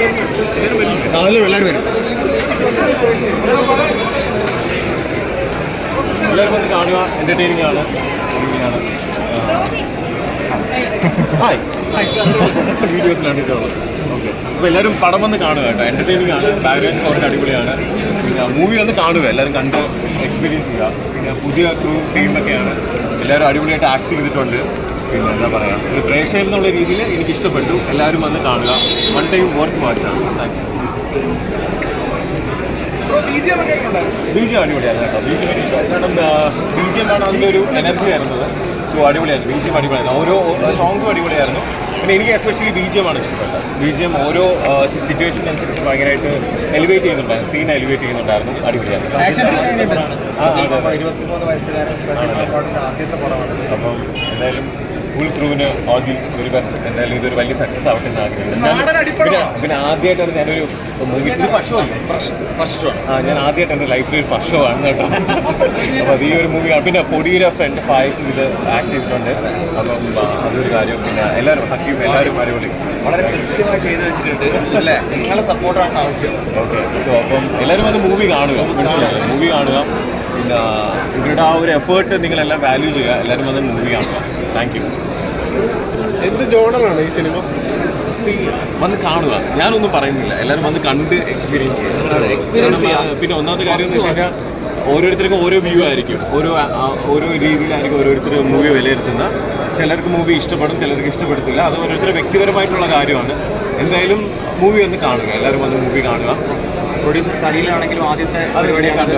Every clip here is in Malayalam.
എല്ലാവരും എല്ലാവരും വരും എല്ലാവരും വന്ന് കാണുക എന്റർടൈനിങ് ആണ് അടിപൊളിയാണ് ഹായ് വീഡിയോസ് കണ്ടിട്ടുള്ളത് ഓക്കെ അപ്പോൾ എല്ലാവരും പടം വന്ന് കാണുക. കേട്ടോ എന്റർടൈനിങ് ആണ് ബാക്ക്ഗ്രൗണ്ട് കുറച്ച് അടിപൊളിയാണ്. പിന്നെ മൂവി വന്ന് കാണുക. എല്ലാവരും കണ്ട് എക്സ്പീരിയൻസ് ചെയ്യുക. പിന്നെ പുതിയ ക്രൂ ടീമൊക്കെയാണ് എല്ലാവരും അടിപൊളിയായിട്ട് ആക്ട് ചെയ്തിട്ടുണ്ട്. പിന്നെ എന്താ പറയുക ഒരു പ്രേക്ഷകൻ എന്നുള്ള രീതിയിൽ എനിക്ക് ഇഷ്ടപ്പെട്ടു എല്ലാവരും വന്ന് കാണുക. വൺ ടൈം വർത്ത് വാച്ചാണ് താങ്ക് യു ബി ജി അടിപൊളിയായിരുന്നു കേട്ടോ. ബി ജി കാരണം ബി ജി എം ആണ് അതിന്റെ ഒരു എനർജി ആയിരുന്നത്. സോ അടിപൊളിയായിരുന്നു. ബി ജി എം അടിപൊളിയായിരുന്നു. ഓരോ ഓരോ സോങ്സും അടിപൊളിയായിരുന്നു. പിന്നെ എനിക്ക് എസ്പെഷ്യലി ബി ജി എം ആണ് ഇഷ്ടപ്പെട്ടത്. ബി ജി എം ഓരോ സിറ്റുവേഷൻ അനുസരിച്ച് ഭയങ്കരമായിട്ട് എലിവേറ്റ് ചെയ്യുന്നുണ്ടായിരുന്നു. സീൻ എലിവേറ്റ് ചെയ്യുന്നുണ്ടായിരുന്നു. അടിപൊളിയായിരുന്നു. അപ്പം എന്തായാലും ഫുൾ ക്രൂവിന് ആദ്യം ഒരു എന്തായാലും ഇതൊരു വലിയ സക്സസ് ആവട്ടെ എന്ന് ആഗ്രഹിക്കുന്നു. പിന്നെ- ആദ്യമായിട്ടാണ് ഞാനൊരു ഇത് ഫസ്റ്റ് ഷോ ഫസ്റ്റ് ഷോ ആ ഞാൻ ആദ്യമായിട്ട് എന്റെ ലൈഫിൽ ഒരു ഫസ്റ്റ് ഷോ ആണ് കേട്ടോ. അപ്പോൾ അത് ഈ ഒരു മൂവിയാണ് പിന്നെ പൊടിയൊരു ഫ്രണ്ട് ഫായസ് ഇത് ആക്ട് ചെയ്തിട്ടുണ്ട്. അപ്പം അതൊരു കാര്യം. പിന്നെ എല്ലാവരും ഹക്കീം എല്ലാവരും അടിപൊളി. വളരെ കൃത്യമായി ചെയ്തു വെച്ചിട്ടുണ്ട് അല്ലേ? നിങ്ങളെ സപ്പോർട്ടാണ് ആവശ്യം. ഓക്കെ സോ അപ്പം എല്ലാവരും അത് മൂവി കാണുക. മനസ്സിലായോ? മൂവി കാണുക. പിന്നെ ഇവരുടെ ആ ഒരു എഫേർട്ട് നിങ്ങളെല്ലാം വാല്യൂ ചെയ്യുക. എല്ലാവരും വന്ന് മൂവി കാണുക. താങ്ക് യു എന്ത് ജോണറാണ് ഈ സിനിമ? വന്ന് കാണുക. ഞാനൊന്നും പറയുന്നില്ല. എല്ലാവരും വന്ന് കണ്ട് എക്സ്പീരിയൻസ് ചെയ്യുക. experience ചെയ്യാം. പിന്നെ ഒന്നാമത്തെ കാര്യം എന്ന് വെച്ചാൽ ഓരോരുത്തർക്കും ഓരോ വ്യൂ ആയിരിക്കും. ഓരോ ഓരോ രീതിയിലായിരിക്കും ഓരോരുത്തർ മൂവി വിലയിരുത്തുന്ന. ചിലർക്ക് മൂവി ഇഷ്ടപ്പെടും ചിലർക്ക് ഇഷ്ടപ്പെടത്തില്ല. അത് ഓരോരുത്തരുടെ വ്യക്തിപരമായിട്ടുള്ള കാര്യമാണ്. എന്തായാലും മൂവി ഒന്ന് കാണുക. എല്ലാവരും വന്ന് മൂവി കാണുക. പ്രൊഡ്യൂസർ കലീലാണെങ്കിലും ആദ്യത്തെ പരിപാടിയാണ്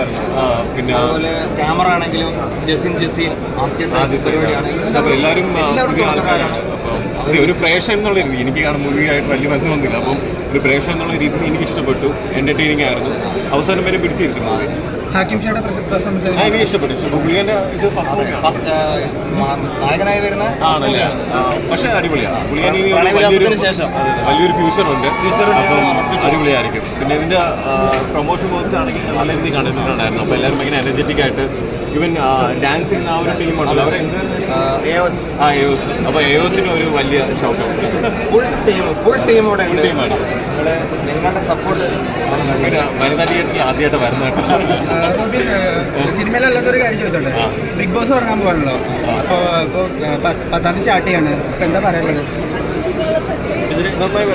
പിന്നെ അതുപോലെ ക്യാമറ ആണെങ്കിലും ജസിൻ ജസീൻ ആദ്യത്തെ പരിപാടിയാണ്. എല്ലാവരും ആ, എല്ലാവരും പുതിയ തുടക്കക്കാരാണ്. അപ്പം see, ഒരു പ്രേക്ഷകൻ എന്നുള്ള രീതി എനിക്ക് കാണാൻ മൂവിയായിട്ട് വലിയ ബന്ധമൊന്നുമില്ല. അപ്പം ഒരു പ്രേക്ഷകൻ എന്നുള്ള രീതി എനിക്ക് ഇഷ്ടപ്പെട്ടു എന്റർടൈനിങ് ആയിരുന്നു. അവസാനം വരെ പിടിച്ചിരിക്കുന്നു മൂവി എനിക്ക് ഇഷ്ടപ്പെട്ടു. പുള്ളിയുടെ ഇത് നായകനായി വരുന്ന ആണല്ലേ? പക്ഷെ അടിപൊളിയാണ് പുള്ളിയാൻ ശേഷം. വലിയൊരു ഫ്യൂച്ചർ ഉണ്ട്. ഫ്യൂച്ചർ. അടിപൊളിയായിരിക്കും. പിന്നെ ഇതിന്റെ പ്രൊമോഷൻ വർക്ക്സ് ആണെങ്കിൽ നല്ല രീതിയിൽ കണ്ടിട്ടുണ്ടായിരുന്നു. അപ്പോൾ എല്ലാവരും ഭയങ്കര എനർജറ്റിക് ആയിട്ട് ഇവൻ ഡാൻസ് ചെയ്യുന്ന ആ ഒരു ടീം ഉണ്ടല്ലോ. ആ എയോസ് അപ്പോൾ എയോസിന് ഒരു വലിയ shock full team full team ഇവിടെ ഉണ്ട്. ടീമാണ് നിങ്ങൾ നിങ്ങളുടെ സപ്പോർട്ട് വനിതാ തിയേറ്ററിൽ ആദ്യമായിട്ട് വരുന്ന സിനിമയിലല്ലാത്തൊരു കാര്യം ചോദിച്ചോട്ടെ? ബിഗ് ബോസ് തുടങ്ങാൻ പോകാനല്ലോ അപ്പോൾ ഇപ്പോൾ പത്താം തീയതി സ്റ്റാർട്ട് ചെയ്യാണ്. അപ്പോൾ എന്താ പറയുന്നത് നന്നായി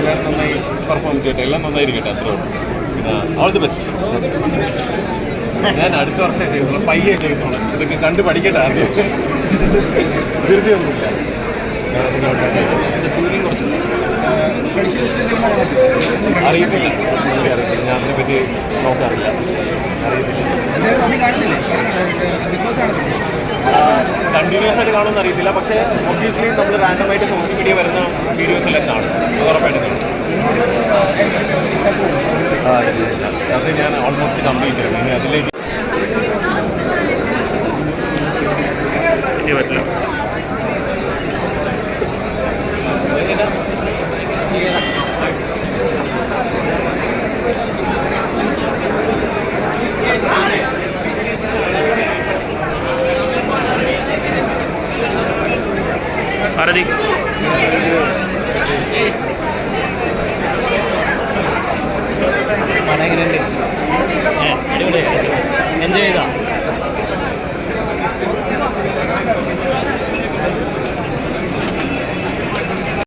എല്ലാവരും നന്നായി പെർഫോം ചെയ്യട്ടെ. എല്ലാം നന്നായിരിക്കട്ടെ അത്രേ ഉള്ളൂ. ഓൾ ദി ബെസ്റ്റ് ഞാൻ അടുത്ത വർഷം ചെയ്യുന്നുള്ളൂ. പയ്യെ ചെയ്തോളാം ഇതൊക്കെ കണ്ടു പഠിക്കട്ടെ ആദ്യം. ധൃതിയൊന്നുമില്ല. അറിയത്തില്ല. എനിക്ക് അറിയത്തില്ല. ഞാൻ അതിനെപ്പറ്റി നോക്കാറില്ല അറിയത്തില്ല. കണ്ടിന്യൂസ് ആയിട്ട് കാണുമെന്ന് അറിയത്തില്ല. പക്ഷേ ഒബ്വിയസ്ലി നമ്മൾ റാൻഡമായിട്ട് സോഷ്യൽ മീഡിയ വരുന്ന വീഡിയോസ് എല്ലാം കാണും. ഉറപ്പായിട്ടും കാണും. അത് ഞാൻ ഓൾമോസ്റ്റ് കംപ്ലീറ്റ് ഇനി അതിലേക്ക്